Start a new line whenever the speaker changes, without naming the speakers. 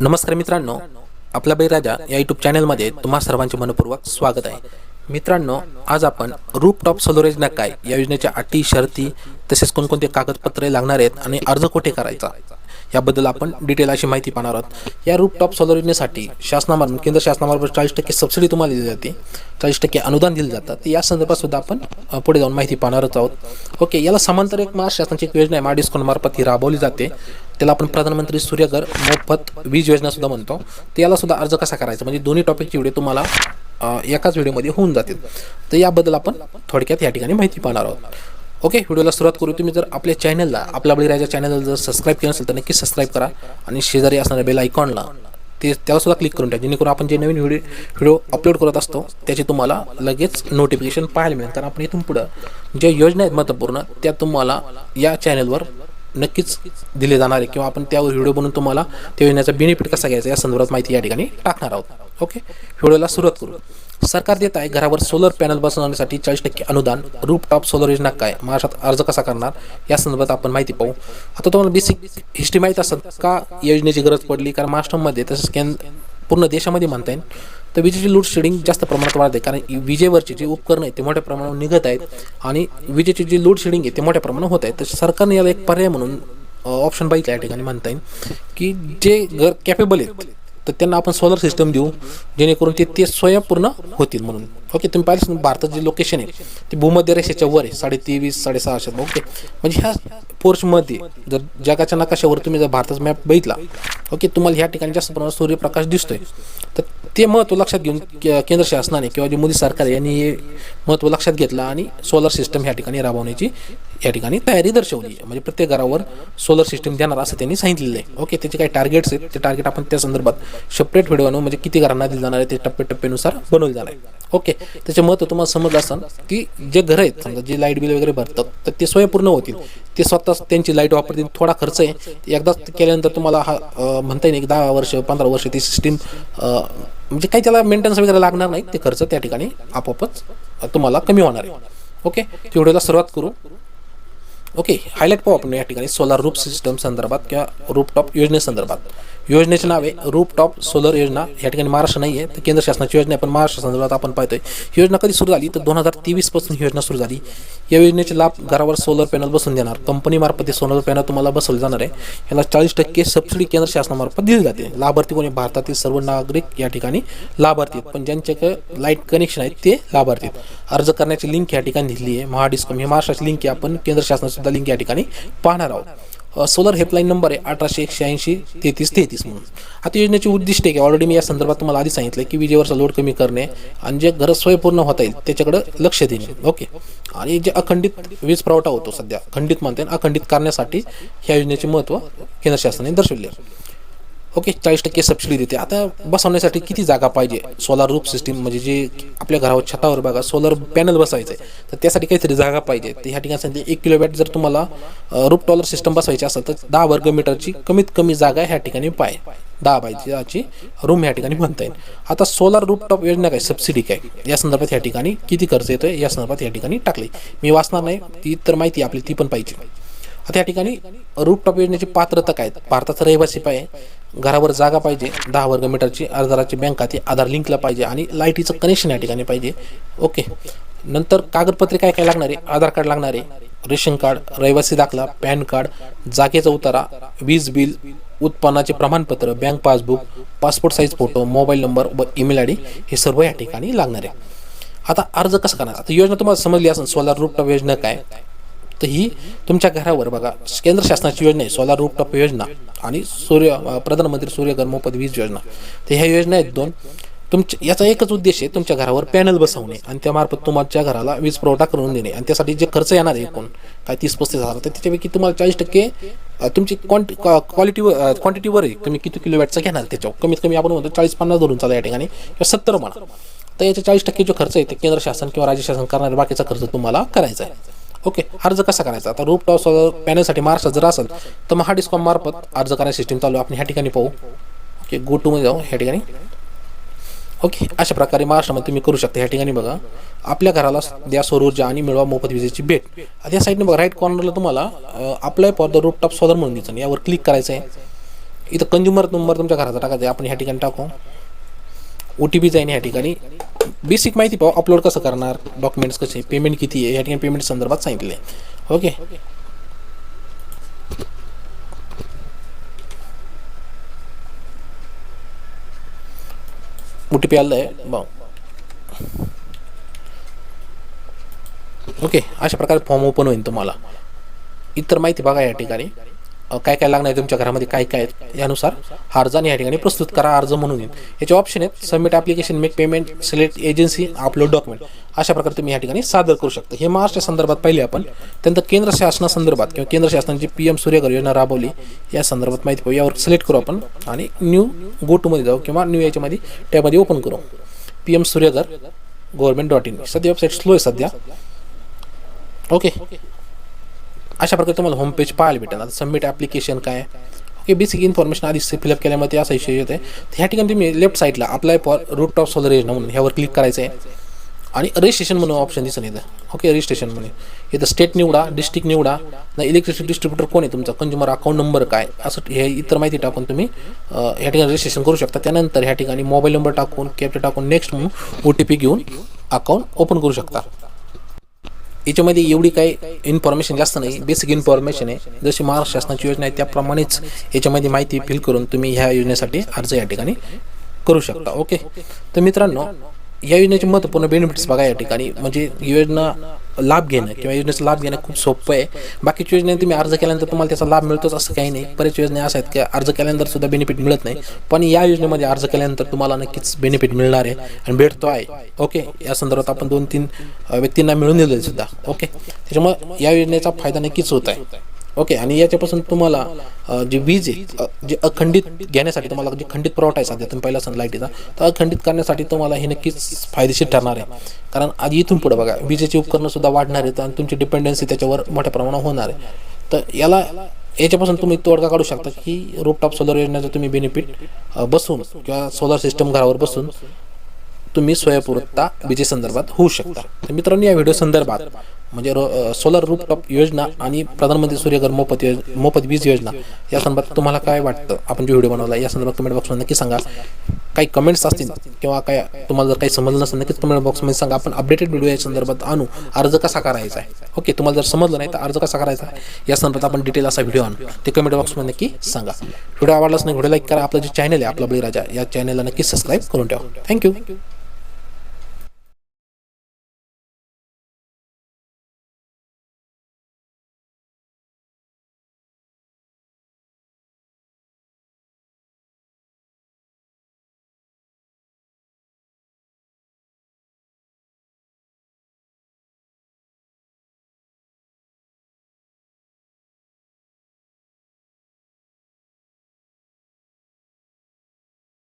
नमस्कार मित्रांनो आपला बैराजा या यूट्यूब चॅनलमध्ये तुम्हा सर्वांचे मनपूर्वक स्वागत आहे. मित्रांनो आज आपण रूप टॉप सोलर योजना काय या योजनेच्या अटी शर्ती तसेच कोणकोणते कागदपत्रे लागणार आहेत आणि अर्ज कुठे करायचा याबद्दल आपण डिटेल अशी माहिती पाहणार आहोत. या रूप टॉप सोलर योजनेसाठी शासनामार्फत केंद्र शासनामार्फत चाळीस टक्के सबसिडी तुम्हाला दिली जाते. चाळीस टक्के अनुदान दिलं जातं. तर या संदर्भात सुद्धा आपण पुढे जाऊन माहिती पाहणारच आहोत. ओके याला समांतर एक महाराष्ट्र शासनाची एक योजना आहे. महाडिस्कॉन मार्फत ही राबवली जाते. त्याला आपण प्रधानमंत्री सूर्यघर मोफत वीज योजना सुद्धा म्हणतो. तर याला सुद्धा अर्ज कसा करायचा? म्हणजे दोन्ही टॉपिकची व्हिडिओ तुम्हाला एकाच व्हिडिओमध्ये होऊन जातील. तर याबद्दल आपण थोडक्यात या ठिकाणी माहिती पाहणार आहोत. ओके व्हिडिओला सुरुवात करू. तुम्ही जर आपल्या चॅनलला आपल्या बळीराजा चॅनलला जर सबस्क्राईब केलं असेल तर नक्की सबस्क्राईब करा. आणि शेजारी असणाऱ्या बेल आयकॉनला ते त्याला सुद्धा क्लिक करून द्या जेणेकरून आपण जे नवीन व्हिडिओ व्हिडिओ अपलोड करत असतो त्याचे तुम्हाला लगेच नोटिफिकेशन पाहायला मिळेल. कारण आपण इथून पुढं ज्या योजना आहेत महत्त्वपूर्ण त्या तुम्हाला या चॅनलवर नक्कीच दिले जाणार आहे किंवा आपण त्यावर व्हिडिओ बनवून तुम्हाला त्या योजनेचा बेनिफिट कसा घ्यायचा या संदर्भात माहिती या ठिकाणी टाकणार आहोत. ओके व्हिडिओला सुरुवात करू. सरकार देत आहे घरावर सोलर पॅनल बसवण्यासाठी चाळीस टक्के अनुदान. रूप टॉप सोलर योजना काय? महाराष्ट्रात अर्ज कसा करणार? या संदर्भात आपण माहिती पाहू. आता तुम्हाला बेसिक हिस्ट्री माहीत असत का योजनेची गरज पडली? कारण महाराष्ट्रामध्ये तसंच केंद्र पूर्ण देशामध्ये मानता येईल. तर विजेची लोड शेडिंग जास्त प्रमाणात वाढते कारण विजेवरचे जे उपकरणं आहे ते मोठ्या प्रमाणावर निघत आहेत आणि विजेची जी लोड शेडिंग आहे ते मोठ्या प्रमाणात होत आहे तर सरकारने याला एक पर्याय म्हणून ऑप्शन बाईक या ठिकाणी म्हणता येईल. की जे घर कॅपेबल आहेत तर त्यांना आपण सोलर सिस्टम देऊ जेणेकरून ते ते स्वयंपूर्ण होतील म्हणून. ओके तुम्ही पाहिलं असेल जे लोकेशन आहे ते भूमध्य रेषेच्या वर आहे साडे तेवीस साडेसहाशे ओके म्हणजे ह्या पोर्चमध्ये जर जगाच्या नकाशावर तुम्ही जर भारताचा मॅप बघितला ओके तुम्हाला ह्या ठिकाणी जास्त प्रमाणात सूर्यप्रकाश दिसतोय. तर ते महत्त्व लक्षात घेऊन के- केंद्र शासनाने किंवा जे मोदी सरकार आहे यांनी हे महत्त्व लक्षात घेतलं आणि सोलर सिस्टम ह्या ठिकाणी राबवण्याची या ठिकाणी तयारी दर्शवली आहे. म्हणजे प्रत्येक घरावर सोलर सिस्टम देणार असं त्यांनी सांगितलेलं आहे. ओके त्याचे काही टार्गेट्स आहेत ते टार्गेट आपण त्या संदर्भात सेपरेट व्हिडिओ आणू म्हणजे किती घरांना दिले जाणार आहे ते टप्प्याटप्प्यानुसार बनवले जाणार आहे. ओके त्याचे महत्त्व तुम्हाला समजलं असाल की जे घरं आहेत समजा जे लाइट बिल वगैरे भरतात तर ते स्वयंपूर्ण होतील. ते स्वतःच त्यांची लाइट वापरतील थोडा खर्च आहे. एकदाच केल्यानंतर तुम्हाला हा म्हणता येईल एक दहा वर्ष पंधरा वर्ष ती सिस्टीम म्हणजे काही त्याला मेंटेनन्स वगैरे लागणार नाही. ते खर्च त्या ठिकाणी आपोआपच तुम्हाला कमी होणार आहे. ओके व्हिडिओला सुरुवात करू. ओके हायलाईट पाहू आपण या ठिकाणी सोलार रूप सिस्टम संदर्भात किंवा रूपटॉप योजनेसंदर्भात. योजनेचे नाव आहे रूपटॉप सोलर योजना. या ठिकाणी महाराष्ट्र नाही आहे तर केंद्र शासनाची योजना पण महाराष्ट्र संदर्भात आपण पाहतोय. ही योजना कधी सुरू झाली? तर दोन हजार तेवीसपासून ही योजना सुरू झाली. या योजनेचे लाभ घरावर सोलर पॅनल बसून देणार. कंपनीमार्फत सोलर पॅनल तुम्हाला बसवलं जाणार आहे. याला चाळीस टक्के सबसिडी केंद्र शासनामार्फत दिली जाते. लाभार्थी कोणी भारतातील सर्व नागरिक या ठिकाणी लाभार्थी आहेत. पण ज्यांच्याकडे लाइट कनेक्शन आहेत ते लाभार्थी आहेत. अर्ज करण्याची लिंक या ठिकाणी दिली आहे. महाडिस्कॉम ही महाराष्ट्राची लिंक आहे. आपण केंद्र शासनाची सुद्धा लिंक या ठिकाणी पाहणार आहोत. सोलर हेल्पलाईन नंबर आहे अठराशे एकशे ऐंशी तेहतीस तेहतीस म्हणून. आता योजनेची उद्दिष्ट आहे की ऑलरेडी मी या संदर्भात तुम्हाला आधी सांगितलं की विजेवरचा लोड कमी करणे आणि जे घर स्वयंपूर्ण होता येईल त्याच्याकडे लक्ष देणे. ओके आणि जे अखंडित वीज पुरवठा होतो सध्या खंडित मानते अखंडित करण्यासाठी ह्या योजनेचे महत्त्व केंद्र शासनाने दर्शवले आहे. ओके चाळीस टक्के सबसिडी देते. आता बसवण्यासाठी किती जागा पाहिजे? सोलार रूप सिस्टीम म्हणजे जे आपल्या घरावर छतावर बघा सोलर पॅनल बसवायचं आहे तर त्यासाठी काहीतरी जागा पाहिजे. तर ह्या ठिकाणी सांगते एक किलोवॅट जर तुम्हाला रूप टॉलर सिस्टम बसवायची असेल तर दहा वर्ग मीटरची कमीत कमी जागा ह्या ठिकाणी पाय. दहा बायची रूम ह्या ठिकाणी म्हणता येईल. आता सोलार रूपटॉप योजना काय? सबसिडी काय? या संदर्भात या ठिकाणी किती खर्च येतोय? या संदर्भात या ठिकाणी टाकले. मी वाचणार नाही ती तर माहिती आपली ती पण पाहिजे. आता या ठिकाणी रूपटॉप योजनेची पात्रता काय? भारताचा रहिवासी पाहिजे घरावर जागा पाहिजे दहा वर्ग मीटरची अर्जदाराची बँक खाती आधार लिंकला पाहिजे आणि लाईटीचं कनेक्शन या ठिकाणी पाहिजे. ओके नंतर कागदपत्रे काय काय लागणार? आहे आधार कार्ड लागणार आहे रेशन कार्ड रहिवासी दाखला पॅन कार्ड जागेचा उतारा वीज बिल उत्पन्नाचे प्रमाणपत्र bank passbook passport size photo mobile number व ईमेल आय डी हे सर्व या ठिकाणी लागणार. आहे आता अर्ज कसा करणार? आता योजना तुम्हाला समजली असेल सोलार रूपटॉप योजना काय? तर ही तुमच्या घरावर बघा. केंद्र शासनाची योजना आहे सोलार रूपटॉप योजना आणि सूर्य प्रधानमंत्री सूर्य मोफत वीज योजना. तर ह्या योजना आहेत दोन. तुमच्या याचा एकच उद्देश आहे तुमच्या घरावर पॅनल बसवणे आणि त्यामार्फत तुमच्या घराला वीज पुरवठा करून देणे आणि त्यासाठी जे खर्च येणार आहे एकूण काय तीस पस्तीस हजार तर त्याच्यापैकी तुम्हाला चाळीस टक्के तुमची क्वांटि क्वालिटीवर क्वांटिटीवर आहे. तुम्ही किती किलो वॅटचा घेणार त्याच्यावर? कमीत कमी आपण म्हणतो चाळीस पन्नास धरून चालू या ठिकाणी किंवा सत्तर म्हणा. तर याचे चाळीस टक्के जो खर्च आहे ते केंद्र शासन किंवा राज्य शासन करणारे बाकीचा खर्च तुम्हाला करायचा आहे. ओके अर्ज कसा करायचा? आता रूप टॉप सोलर पॅनलसाठी महाराष्ट्रात जर असेल तर महा डिस्कॉम मार्फत अर्ज करायची सिस्टीम चालू आपण ह्या ठिकाणी पाहू. ओके गो टूमध्ये जाऊ ह्या ठिकाणी. ओके अशा प्रकारे महाराष्ट्रामध्ये तुम्ही करू शकता. ह्या ठिकाणी बघा आपल्या घराला द्या सौर ऊर्जा आणि मिळवा मोफत विजेची भेट. आता या साईडने बघा राईट कॉर्नरला तुम्हाला apply for the roof top solar म्हणून दिसतं. यावर क्लिक करायचं आहे इथं कंझ्युमर नंबर तुमच्या घराचा टाकायचा आहे. आपण ह्या ठिकाणी टाकू. ओ टी पी जाईन ह्या ठिकाणी. बेसिक माहिती पाहू अपलोड कसं करणार डॉक्युमेंट्स कसे पेमेंट किती आहे ह्या ठिकाणी पेमेंट संदर्भात सांगितले ओके ओ टी पी आलं आहे ओके अशा प्रकारे फॉर्म ओपन होईल तुम्हाला. इतर माहिती बघा या ठिकाणी. काय काय लागणार आहे तुमच्या घरामध्ये काय काय यानुसार हा अर्ज आणि या ठिकाणी प्रस्तुत करा अर्ज म्हणून येईल. याचे ऑप्शन आहेत submit application make payment select agency upload document अशा प्रकारे तुम्ही या ठिकाणी सादर करू शकता. हे महाराष्ट्र संदर्भात पाहिले आपण त्यानंतर केंद्र शासनासंदर्भात किंवा केंद्र शासनाची पी एम सूर्यघर योजना राबवली. या संदर्भात माहिती पाहू यावर सिलेक्ट करू आपण आणि न्यू गो टूमध्ये जाऊ किंवा न्यू याच्यामध्ये टॅबमध्ये ओपन करू. P M Suryaghar government dot in सध्या वेबसाईट स्लो आहे सध्या. ओके अशा प्रकारे तुम्हाला होम पेज पाहायला भेटेल. आता सबमिट ॲप्लिकेशन काय? ओके बेसिक इन्फॉर्मेशन आधी फिलअप केल्यामध्ये असा विषय येते ह्या ठिकाणी तुम्ही लेफ्ट साईडला apply for roof top solar योजना म्हणून ह्यावर क्लिक करायचं आहे आणि रजिस्ट्रेशन म्हणून ऑप्शन दिसून येतं. ओके रजिस्ट्रेशन म्हणून. इथं स्टेट निवडा डिस्ट्रिक्ट निवडा ना इलेक्ट्रिसिटी डिस्ट्रीब्युटर कोण आहे तुमचा? कंझ्युमर अकाउंट नंबर काय? असं हे इतर माहिती टाकून तुम्ही ह्या ठिकाणी रजिस्ट्रेशन करू शकता. त्यानंतर ह्या ठिकाणी मोबाईल नंबर टाकून कॅप्चर टाकून नेक्स्ट म्हणून ओ टी पी घेऊन अकाउंट ओपन करू शकता. याच्यामध्ये एवढी काही इन्फॉर्मेशन जास्त नाही. बेसिक इन्फॉर्मेशन आहे. जशी महाराष्ट्र शासनाची योजना आहे त्याप्रमाणेच याच्यामध्ये माहिती फिल करून तुम्ही ह्या योजनेसाठी अर्ज या ठिकाणी करू शकता. ओके तर मित्रांनो या योजनेचे महत्त्वपूर्ण बेनिफिट्स बघा या ठिकाणी. म्हणजे योजना लाभ घेणं किंवा योजनेचा लाभ घेणं खूप सोपं आहे. बाकीच्या योजनेने तुम्ही अर्ज केल्यानंतर तुम्हाला त्याचा लाभ मिळतोच असं काही नाही. बरेच योजना अशा आहेत की अर्ज केल्यानंतर सुद्धा बेनिफिट मिळत नाही. पण या योजनेमध्ये अर्ज केल्यानंतर तुम्हाला नक्कीच बेनिफिट मिळणार आहे आणि भेटतो आहे. ओके या संदर्भात आपण दोन तीन व्यक्तींना मिळून दिलेलं सुद्धा. ओके त्याच्यामुळे या योजनेचा फायदा नक्कीच होत आहे. ओके आणि याच्यापासून तुम्हाला जी वीज आहे जे अखंडित घेण्यासाठी तुम्हाला जे खंडित पुरवठा आहे सध्या तुम्ही पहिला सनलाईटीचा तर अखंडित करण्यासाठी तुम्हाला हे नक्कीच फायदेशीर ठरणार आहे. कारण आधी इथून पुढे बघा विजेची उपकरणंसुद्धा वाढणार आहेत आणि तुमची डिपेंडन्सी त्याच्यावर मोठ्या प्रमाणात होणार आहे. तर याला याच्यापासून तुम्ही तोडगा काढू शकता की रूपटॉप सोलर योजनेचा तुम्ही बेनिफिट बसून किंवा सोलर सिस्टम घरावर बसून तुम्ही स्वयंपूर्तता विजेसंदर्भात होऊ शकता. तर मित्रांनो या व्हिडिओ संदर्भात म्हणजे सोलर रूपटॉप योजना आणि प्रधानमंत्री सूर्यघर मोफत योज मोफत वीज योजना या संदर्भात तुम्हाला काय वाटतं? आपण जो व्हिडिओ बनवला या संदर्भात कमेंट बॉक्समध्ये नक्की सांगा. काही कमेंट्स असतील किंवा काय तुम्हाला जर काही समजलं नसेल नक्कीच कमेंट बॉक्समध्ये सांगा. आपण अपडेटेड व्हिडिओ या संदर्भात आणू. अर्ज कसा करायचा आहे? ओके तुम्हाला जर समजलं नाही तर अर्ज कसा करायचा आहे? या संदर्भात आपण डिटेल असा व्हिडिओ आणू. ते कमेंट बॉक्समध्ये नक्की सांगा. व्हिडिओ आवडलाच नाही व्हिडिओ लाईक करा. आपलं जे चॅनल आहे आपला बळीराजा या चॅनलला नक्की सबस्क्राईब करून ठेवा. थँक्यू